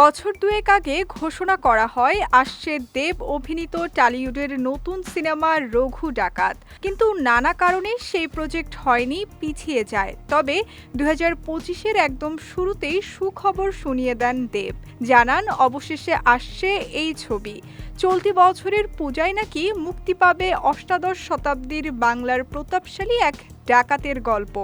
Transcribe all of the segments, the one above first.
বছর দুয়েক আগে ঘোষণা করা হয়, আসছে দেব অভিনীত টালিউডের নতুন সিনেমা রঘু ডাকাত। কিন্তু নানা কারণে সেই প্রজেক্ট হয়নি, পিছিয়ে যায়। তবে দু হাজার পঁচিশের একদম শুরুতেই সুখবর শুনিয়ে দেন দেব। জানান, অবশেষে আসছে এই ছবি। চলতি বছরের পূজায় নাকি মুক্তি পাবে অষ্টাদশ শতাব্দীর বাংলার প্রতাপশালী এক ডাকাতের গল্প।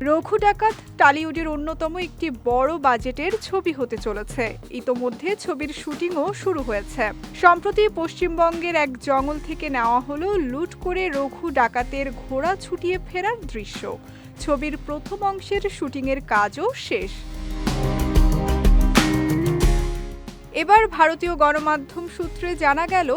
রঘু ডাকাত টালিউডের অন্যতম একটি বড় বাজেটের ছবি হতে চলেছে। ইতোমধ্যে ছবির শুটিংও শুরু হয়েছে। সম্প্রতি পশ্চিমবঙ্গের এক জঙ্গল থেকে নেওয়া হল লুট করে রঘু ডাকাতের ঘোড়া ছুটিয়ে ফেরার দৃশ্য। ছবির প্রথম অংশের শুটিংয়ের কাজও শেষ। এবার ভারতীয় গণমাধ্যম সূত্রে জানা গেল,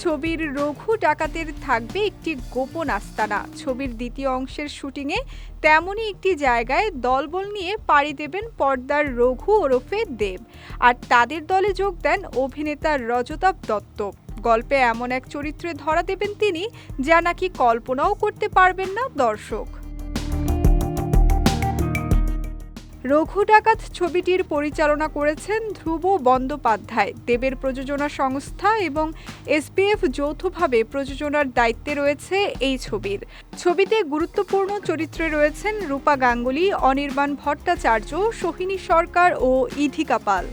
ছবির রঘু ডাকাতের থাকবে একটি গোপন আস্তানা। ছবির দ্বিতীয় অংশের শুটিংয়ে তেমনই একটি জায়গায় দলবল নিয়ে পাড়ি দেবেন পর্দার রঘু ওরফে দেব। আর তাদের দলে যোগ দেন অভিনেতা রজতাভ দত্ত। গল্পে এমন এক চরিত্রে ধরা দেবেন তিনি, যা নাকি কল্পনাও করতে পারবেন না দর্শক। রঘু ডাকাত ছবিটির পরিচালনা করেছেন ধ্রুব বন্দ্যোপাধ্যায়। দেবের প্রযোজনা সংস্থা এবং এসপিএফ যৌথভাবে প্রযোজনার দায়িত্বে রয়েছে এই ছবির। ছবিতে গুরুত্বপূর্ণ চরিত্রে রয়েছেন রূপা গাঙ্গুলি, অনির্বাণ ভট্টাচার্য, সোহিনী সরকার ও ইধিকা পাল।